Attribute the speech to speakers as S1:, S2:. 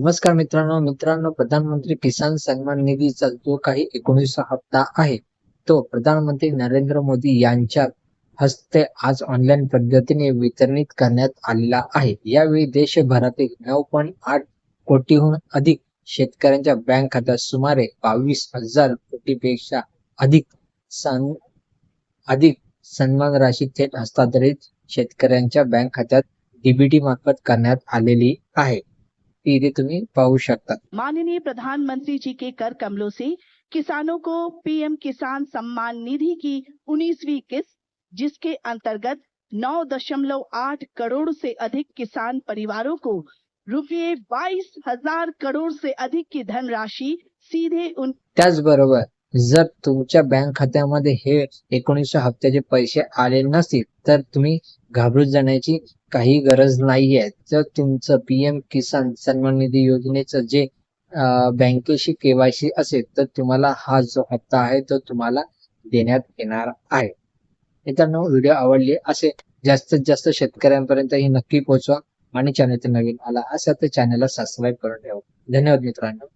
S1: नमस्कार मित्रांनो मित्रांनो प्रधानमंत्री किसान सन्मान निधीचा जो काही एकोणीसचा हप्ता आहे तो प्रधानमंत्री नरेंद्र मोदी यांच्या हस्ते आज ऑनलाईन पद्धतीने वितरित करण्यात आलेला आहे. यावेळी देशभरातील नऊ पॉईंट आठ कोटीहून अधिक शेतकऱ्यांच्या बँक खात्यात सुमारे बावीस हजार कोटीपेक्षा अधिक सन अधिक सन्मान राशी थेट हस्तांतरित शेतकऱ्यांच्या बँक खात्यात डीबीटी मार्फत करण्यात आलेली आहे. इथे तुम्ही पाहू शकता।
S2: माननीय प्रधानमंत्री जी के कर कमलों से किसानों को पीएम किसान सम्मान निधि की उन्नीसवी किस्त जिसके अंतर्गत नौ दशमलव आठ करोड़ से अधिक किसान परिवारों को रुपये बाईस हज़ार करोड़ से अधिक की धनराशि सीधे उन
S1: त्याचबरोबर जर तुमच्या बँक खात्यामध्ये हे एकोणीसशे हप्त्याचे पैसे आले नसतील तर तुम्ही घाबरून जाण्याची काही गरज नाहीये. जर तुमचं पीएम किसान सन्मान निधी योजनेचं जे बँकेशी केवायसी असेल तर तुम्हाला हा जो हप्ता आहे तो तुम्हाला देण्यात येणार आहे. मित्रांनो व्हिडिओ आवडले असे जास्तीत जास्त शेतकऱ्यांपर्यंत ही नक्की पोहोचवा आणि चॅनल नवीन आला असेल तर चॅनलला सबस्क्राईब करून ठेवा. धन्यवाद मित्रांनो.